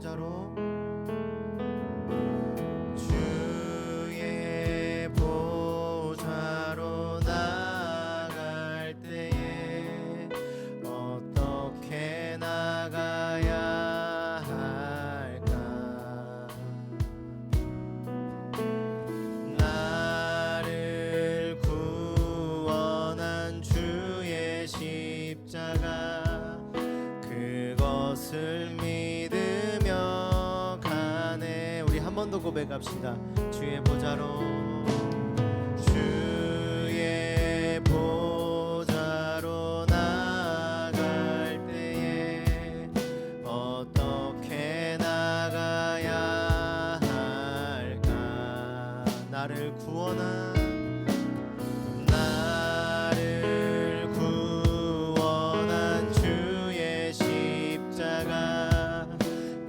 보좌로. 주의 보좌로 나갈 때에 어떻게 나가야 할까? 나를 구원한 주의 십자가 그것을 믿 번 더 고백합시다. 주의 보좌로. 나갈 때에 어떻게 나가야 할까? 나를 구원한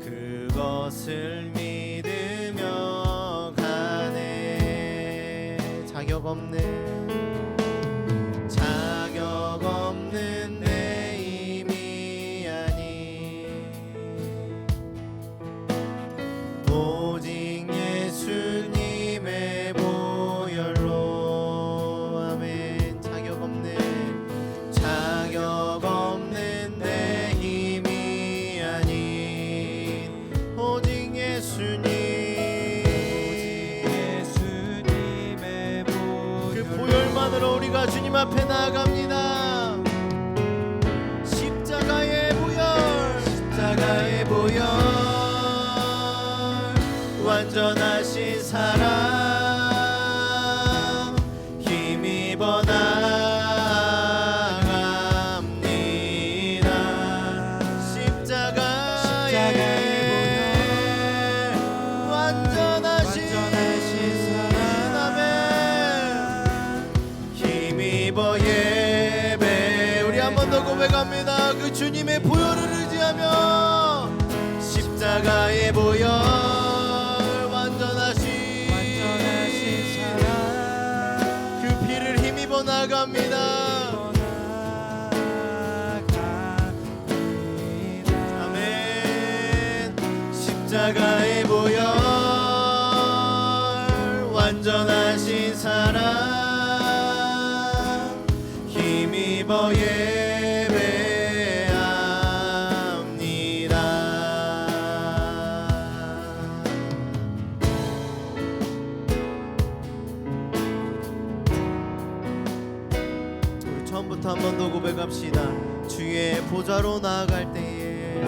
그것을 믿 자격 없는 자격 없는 내 힘이 아닌 오직 예수님의 보혈로. 아멘. 자격 없는 자격 없는 내 힘이 아닌 오직 예수님 우리가 주님 앞에 나아갑니다. 십자가의 보혈 십자가의 보혈. 완전하신 사랑 주님의 보혈을 의지하며 십자가의 보혈 완전하신 완전하신 사랑. 그 피를 힘입어 나갑니다. 아멘. 십자가의 보혈 완전하신 사랑 우리 처음부터 한 번 더 고백합시다. 주의 보좌로 나아갈 때에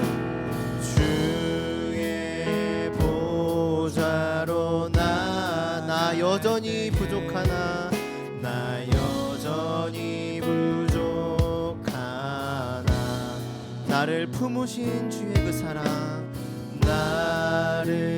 주의 보좌로 나, 나 여전히 부족하나? 나 여전히 부족하나? 나를 품으신 주의 그 사랑 나를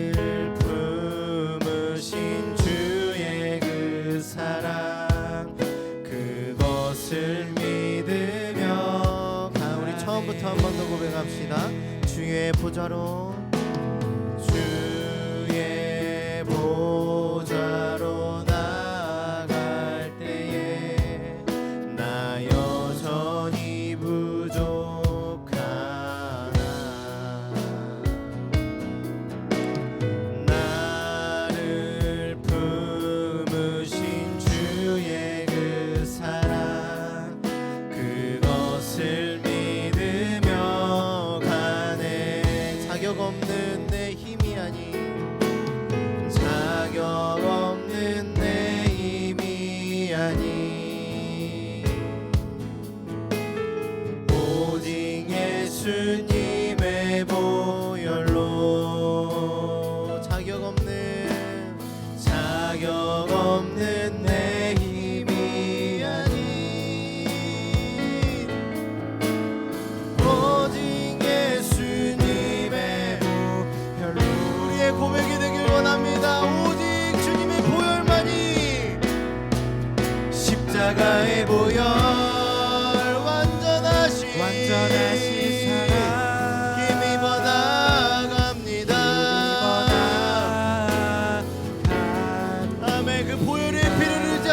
자격 없는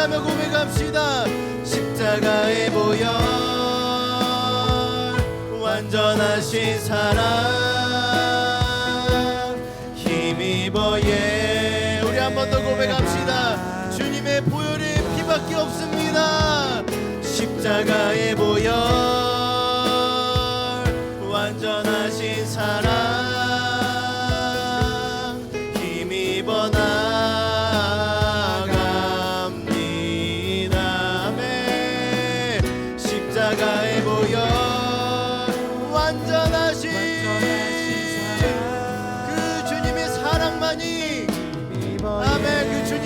의지하며 고백합시다. 십자가의 보혈 완전하신 사랑. 힘입어 예 우리 한 번 더 고백합시다. 주님의 보혈의 피밖에 없습니다. 십자가의 보혈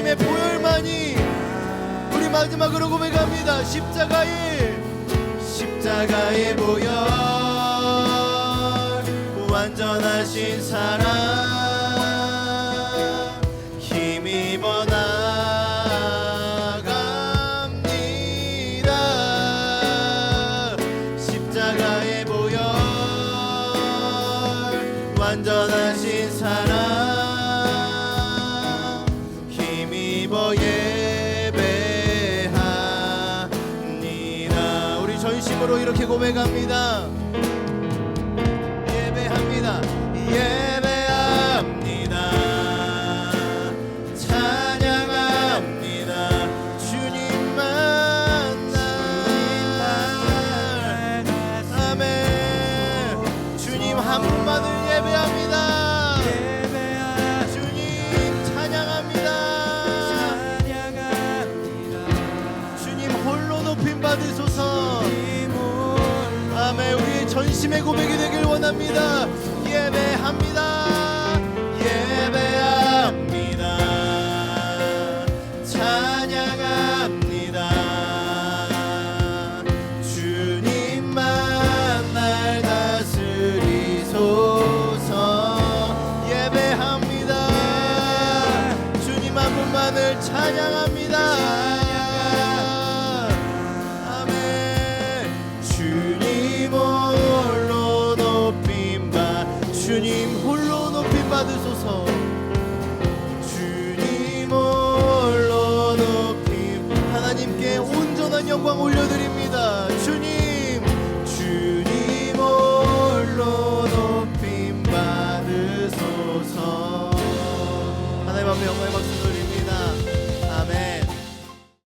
하나님의 보혈만이 우리 마지막으로 고백합니다. 십자가의 십자가의 보혈 완전하신 사랑 마음으로 이렇게 고백합니다. 아침의 고백이 되길 원합니다. 예배합니다. 예배합니다. 찬양합니다. 영광 올려드립니다.